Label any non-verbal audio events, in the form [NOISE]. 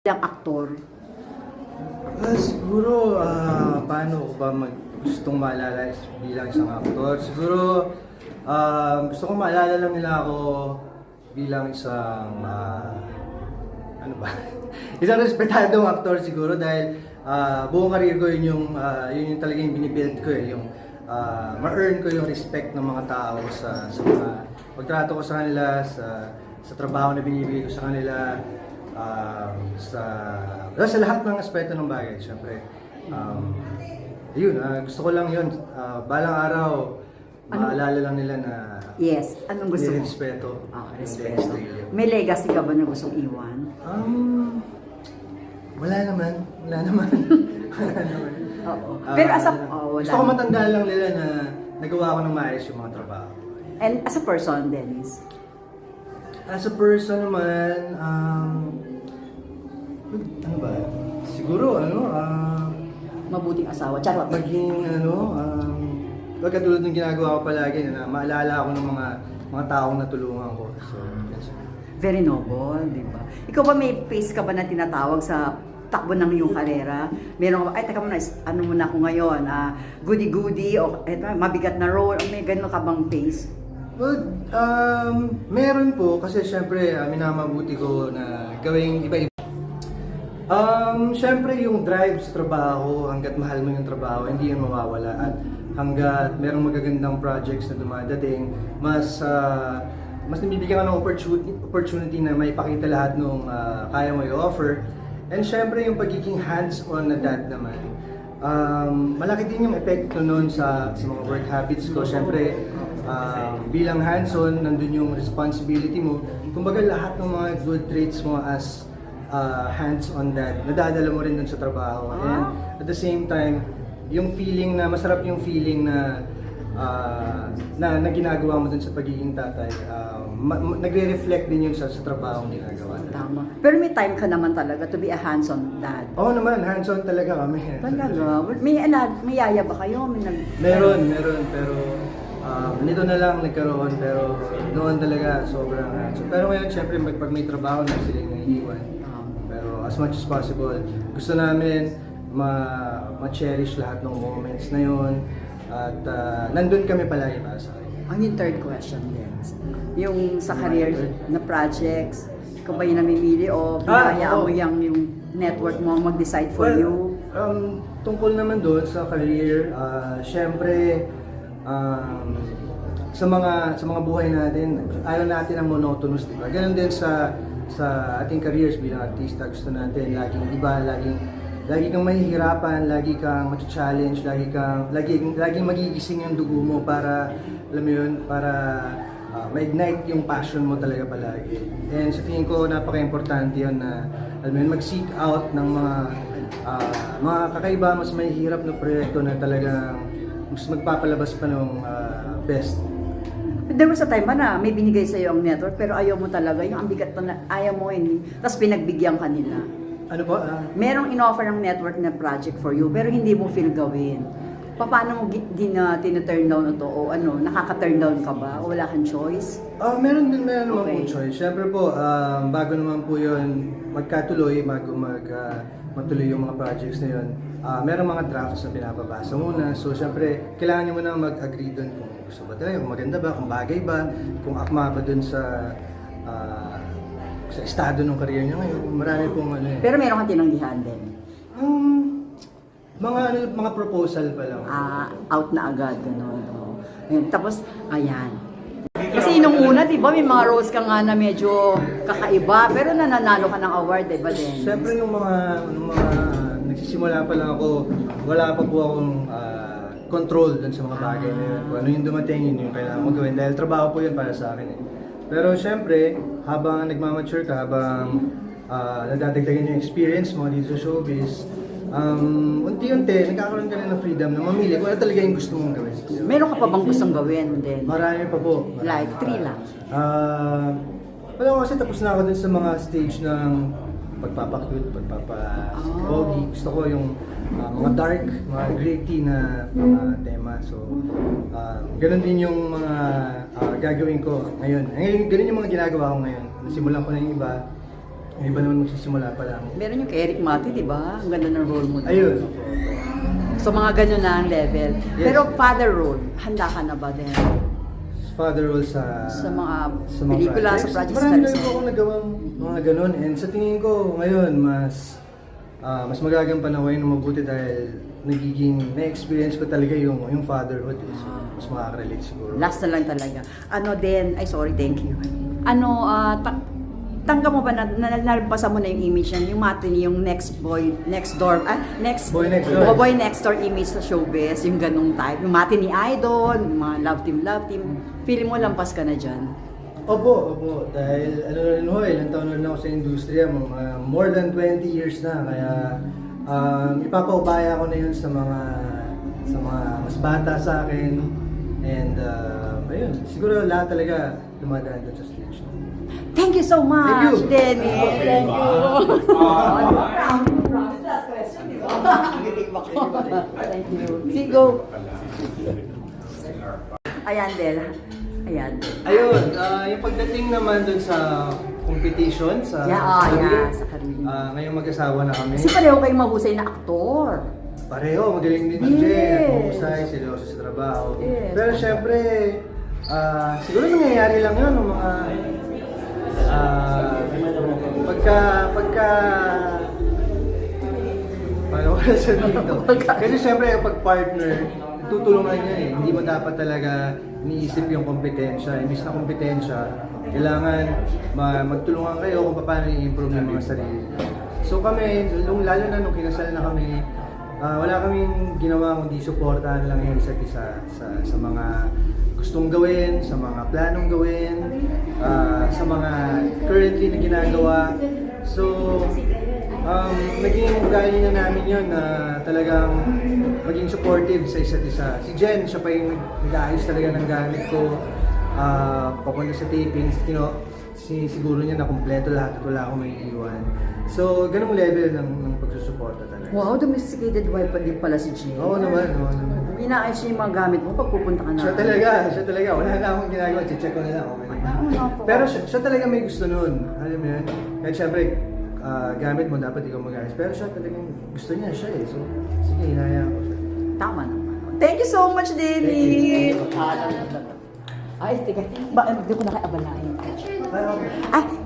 bilang aktor? Ah, siguro, ah, paano ko ba mag gustong maalala bilang isang aktor? Siguro, ah, gusto ko maalala lang nila ako bilang isang, ah, ano ba? [LAUGHS] isang respetadong aktor siguro dahil ah, buong karir ko yun yung, ah, yun yung talagang binibuild ko eh, yung ah, ma-earn ko yung respect ng mga tao sa, sa mga pagtrato ko sa kanila, sa, sa trabaho na binibigay ko sa kanila, um, sa, sa lahat ng aspeto ng bagay, syempre. Um, yun, ah, gusto ko lang yun. Ah, balang araw, maalala lang nila na Yes. Anong gusto mo? respeto. Ah, respeto. May legacy ka ba na gustong iwan? Um, wala naman. Wala [LAUGHS] naman. wala naman. Oo. Ah, Pero as a... Oh, wala. Gusto ko matandaan lang nila na nagawa ko ng maayos yung mga trabaho. And as a person, Dennis? As a person naman, um, ano ba? Siguro, ano, ah, Mabuting asawa. Charot. maging, ano, um, wag katulad ng ginagawa ko palagi na maalala ako ng mga mga taong natulungan ko. So, yes. Very noble, di ba? Ikaw ba may face ka ba na tinatawag sa takbo ng iyong karera? Meron ka ba, ay teka muna, is- ano muna ako ngayon, ah, goody-goody, o eto, mabigat na role, o may gano'n ka bang face? Well, um, meron po kasi syempre uh, minamabuti ko na gawing iba-iba. Um, syempre yung drive sa trabaho, hanggat mahal mo yung trabaho, hindi yan mawawala. At hanggat merong magagandang projects na dumadating, mas uh, mas nabibigyan ka ng opportunity, opportunity na may pakita lahat nung uh, kaya mo i-offer. And syempre yung pagiging hands-on na dad naman. Um, malaki din yung epekto nun sa, sa mga work habits ko. Syempre, um, bilang hands-on, nandun yung responsibility mo. Kumbaga lahat ng mga good traits mo as uh, hands-on dad, nadadala mo rin dun sa trabaho. And at the same time, yung feeling na, masarap yung feeling na uh, na, na ginagawa mo dun sa pagiging tatay, uh, ma- ma- nagre-reflect din yun sa, sa trabaho ang ginagawa. Tama. Pero may time ka naman talaga to be a hands-on dad. Oo naman, hands-on talaga kami. Talaga? May, ana, may yaya ba kayo? May nag... Meron, meron, pero um, nito na lang nagkaroon, pero noon talaga sobrang hands Pero ngayon, syempre, pag, pag may trabaho na sila yung naiiwan. Um, Pero as much as possible, gusto namin ma, ma-cherish lahat ng moments na yun. At uh, nandun kami palagi para sa kanya. ang yung third question, Dennis. Yung sa career na projects, ikaw ba yung namimili o Ah, pinahayaan oo. mo yung, yung network mo mag-decide for Well, you? Um, tungkol naman doon sa career, ah, syempre, um, sa mga sa mga buhay natin, ayaw natin ang monotonous, di ba? Ganon din sa sa ating careers bilang artista, gusto natin laging iba, laging lagi kang mahihirapan, lagi kang challenge lagi kang laging laging magigising yung dugo mo para alam mo yun, para ah, ma-ignite yung passion mo talaga palagi. And sa tingin ko napaka-importante yun na alam mo yun, mag-seek out ng mga ah, mga kakaiba, mas mahihirap na proyekto na talagang mas magpapalabas pa ng ah, best. There was a time ba na may binigay sa'yo ang network pero ayaw mo talaga, yung ang bigat pa na ayaw mo hindi, tapos pinagbigyan ka nila. Ano po? ah, Merong in-offer ng network na project for you pero hindi mo feel gawin. Pa- Paano mo gi- din na tin-turn down ito o ano, nakaka-turn down ka ba? O wala kang choice? Ah, meron din meron naman Okay. po choice. Siyempre po, um, bago naman po 'yon magkatuloy, bago mag ah, matuloy yung mga projects na 'yon. Ah meron mga drafts na pinapabasa muna. So siyempre, kailangan niyo muna mag-agree doon kung gusto ba kung maganda ba, kung bagay ba, kung akma ba doon sa ah, sa estado ng career niya ngayon. Marami pong ano eh. Pero meron kang tinanggihan din. Um, mga ano, mga proposal pa lang. Ah, out na agad, gano'n. Oh. Ayun, tapos, ayan. Kasi nung una, di ba, may mga roles ka nga na medyo kakaiba, pero nananalo ka ng award, di ba, Dennis? Siyempre nung mga nung mga nagsisimula pa lang ako, wala pa po akong ah, control dun sa mga bagay na yun. Kung ano yung dumating, yun yung kailangan mo gawin. Dahil trabaho po yun para sa akin eh. Pero siyempre, habang nagmamature ka, habang ah, nadadagdagan yung experience mo dito sa showbiz, um, unti-unti, nagkakaroon ka rin ng freedom na mamili kung ano talaga yung gusto mong gawin. Meron ka pa bang gustong gawin, Dennis? Marami pa po. Like, three lang. Ah, wala ko kasi tapos na ako dun sa mga stage ng pagpapakute, pagpapa-pogi. Gusto ko yung ah, mga dark, mga gritty na mga tema. So, ah, ganun din yung mga ah, gagawin ko ngayon. Ngayon, ganun yung mga ginagawa ko ngayon. Nasimulan ko na yung iba. Yung iba naman magsisimula pa lang. Meron yung kay Eric Mati, di ba? Ang ganda ng role mo. Ayun. So mga ganun na ang level. Yes. Pero father role, handa ka na ba din? Father role sa... Sa mga pelikula, sa projects Marami na rin. po ako nagawang mga ganun. And sa tingin ko, ngayon, mas... ah, mas magagampan ako yun ng mabuti dahil nagiging na-experience ko talaga yung yung fatherhood eh. So, mas makaka-relate siguro. Last na lang talaga. Ano din, ay sorry, thank you. Ano, ah, ta- tanggap mo ba na, na, nalampasan mo na yung image yan, yung matin, yung next boy, next door, ah, next, Boy next door. Boy next door image sa showbiz, yung ganong type, yung matin ni Idol, yung mga love team, love team, feeling mo lampas ka na dyan. Opo, opo. Dahil ano na rin ho, ilang taon na rin ako sa industriya, mga more than 20 years na. Kaya um, ipapaubaya ko na yun sa mga sa mga mas bata sa akin. And uh, ayun, siguro lahat talaga dumadaan doon sa stage. Thank you so much, Thank you. Denny. Thank you. [LAUGHS] Thank you. Sigo. Ayan, Del. Ayan. Ayun, ah, yung pagdating naman doon sa competition sa Yeah, ah, career, yeah, sa career. ah, ngayong mag-asawa na kami. Kasi pareho kayong mahusay na aktor. Pareho, magaling din si Jen, Yes. mahusay, seryoso sa trabaho. Yes. Pero syempre, ah, siguro nangyayari lang yun ng mga ah, pagka, pagka, paano ko na sabihin ito? Pagka- [LAUGHS] Kasi syempre, pag partner, tutulungan niya eh. Hindi mo dapat talaga iniisip yung kompetensya. Imbis na kompetensya, kailangan ma- magtulungan kayo kung paano i-improve yung mga sarili. So kami, lalo na nung kinasal na kami, ah, wala kaming ginawa kundi suportahan lang yung isa't isa sa, sa mga gustong gawin, sa mga planong gawin, ah, sa mga currently na ginagawa. So, um, naging ugali na namin yun na talagang maging supportive sa isa't isa. Si Jen, siya pa yung nag- nag-aayos talaga ng gamit ko ah, papunta sa tapings. You know, si, siguro niya na kumpleto lahat at wala akong may iwan. So, ganung level ng, ng pagsusuporta talaga. Wow, domesticated wife pa din pala si Jay. Oo naman, oo naman. Inaayos niya yung mga gamit mo pag pupunta ka na. Siya talaga, siya talaga. Wala na akong ginagawa, check ko na lang. Okay. Ah, ano po? Pero siya, siya talaga may gusto nun. Alam mo yun? Kahit syempre, ah, gamit mo, dapat ikaw mag-ayos. Pero siya talagang gusto niya siya eh. So, sige, hinayaan ko siya. Tama naman. Thank you so much, Denny. Ay, teka. Ba, hindi ko na kay abalain. Ay, okay. Ay,